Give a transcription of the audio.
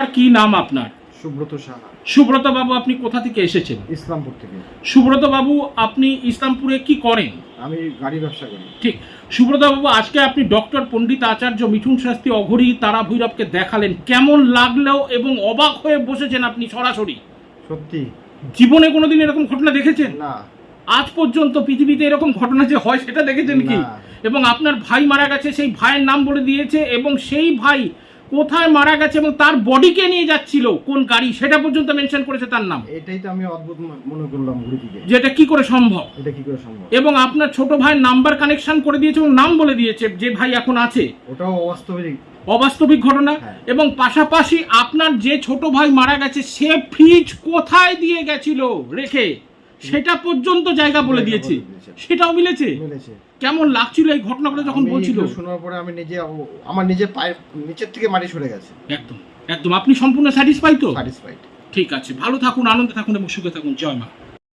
কি নাম আপনার? সুব্রত সাহা। সুব্রত বাবু আপনি কোথা থেকে এসেছেন? ইসলামপুর থেকে। সুব্রত বাবু আপনি ইসলামপুরে কি করেন? আমি গাড়ি ব্যবসা করি। ঠিক। সুব্রত বাবু আজকে আপনি ডক্টর পণ্ডিত আচার্য মিঠুন শাস্ত্রী অঘরী তারা ভৈরবকে দেখালেন। কেমন লাগলেও এবং অবাক হয়ে বসেছেন আপনি সরাসরি? সত্যি? জীবনে কোনোদিন এরকম ঘটনা দেখেছেন? না। আজ পর্যন্ত পৃথিবীতে এরকম ঘটনা যে হয় সেটা দেখেছেন কি? এবং আপনার ভাই মারা গেছে সেই ভাইয়ের নাম বলে দিয়েছে এবং সেই ভাই কোথায় মারা গেছে এবং তার বডিকে নিয়ে যাচ্ছিল কোন গাড়ি সেটা পর্যন্ত মেনশন করেছে তার নাম। এটাই তো আমি অদ্ভুত মনে করলাম যে এটা কি করে সম্ভব? এটা কি করে সম্ভব? এবং আপনার ছোট ভাইয়ের নাম্বার কানেকশন করে দিয়েছে এবং নাম বলে দিয়েছে যে ভাই এখন আছে। ওটাও অবাস্তবিক। অবাস্তবিক ঘটনা। হ্যাঁ। এবং পাশাপাশি আপনার যে ছোট ভাই মারা গেছে সে ফ্রিজ কোথায় দিয়ে গেছিল? রেখে। সেটা পর্যন্ত জায়গা বলে দিয়েছে। সেটাও মিলেছে? কেমন লাগছিল এই ঘটনাগুলো যখন বলছিল? শোনার পরে আমি নিজে আমার নিজের পায়ের নিচের থেকে মাটি সরে গেছে। একদম একদম। আপনি সম্পূর্ণ স্যাটিসফাই তো? স্যাটিসফাইড ঠিক আছে ভালো থাকুন আনন্দে থাকুন এবং সুখে থাকুন। জয় মা।